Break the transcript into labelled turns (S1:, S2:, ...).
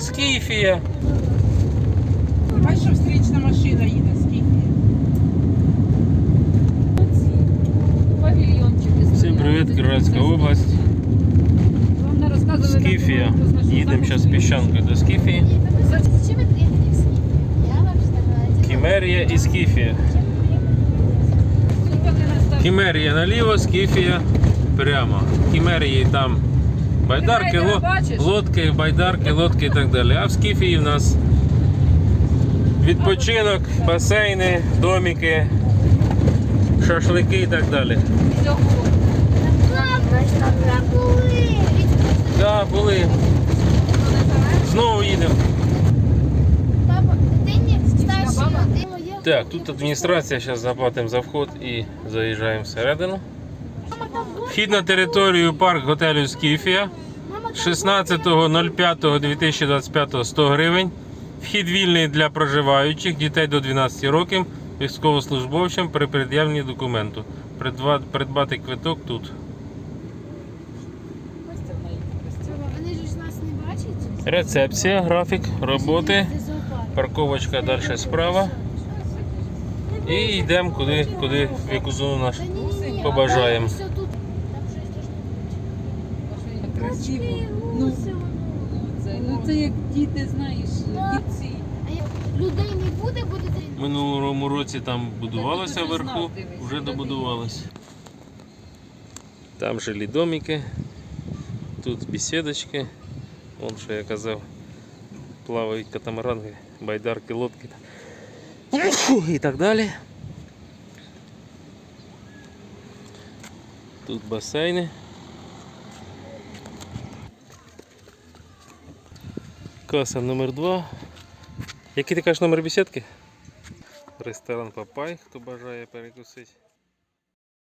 S1: Скіфія.
S2: Бачиш, що встрічна машина їде Києва.
S1: Всім привіт, Кіровоградська область.
S3: Вам не розказували,
S1: Скіфія. Їдемо зараз піщанкою до Скіфії. Кімерія і Скіфія. Кімерія наліво, Скіфія прямо. Кімерії там байдарки,
S3: Ти
S1: ло-
S3: бачиш?
S1: лодки, байдарки, лодки і так далі. А в Скіфії в нас відпочинок, басейни, домики, шашлики і так далі.
S3: Всього.
S4: Ладно, что прогулы.
S1: Так, були. Знову їдемо.
S4: Папа, ты не
S3: баба?
S4: старший. Ты...
S1: Так, тут адміністрація, зараз заплатимо за вход і заїжджаємо всередину. Вхід на територію парк готелю Скіфія 16.05.2025 100 гривень. Вхід вільний для проживаючих, дітей до 12 років, військовослужбовцям при пред'явленні документу. Придбати квиток тут. Рецепція, графік роботи, парковочка далі справа. І йдемо куди, куди в яку зону наш. Побажаємо.
S4: а там все тут. Там щось дуже
S3: Красиво.
S4: Ну,
S3: Ну, це, ну це як діти, знаєш, дітці.
S4: Людей не буде, буде
S1: минулому році там будувалося вверху, вже добудувалося. Там жилі домики, тут бесідочки. Вон що я казав, плавають катамаранги, байдарки, лодки і так далі. Тут басейни. Каса номер 2. Який ти кажеш номер бесідки? Ресторан Папай, хто бажає перекусити.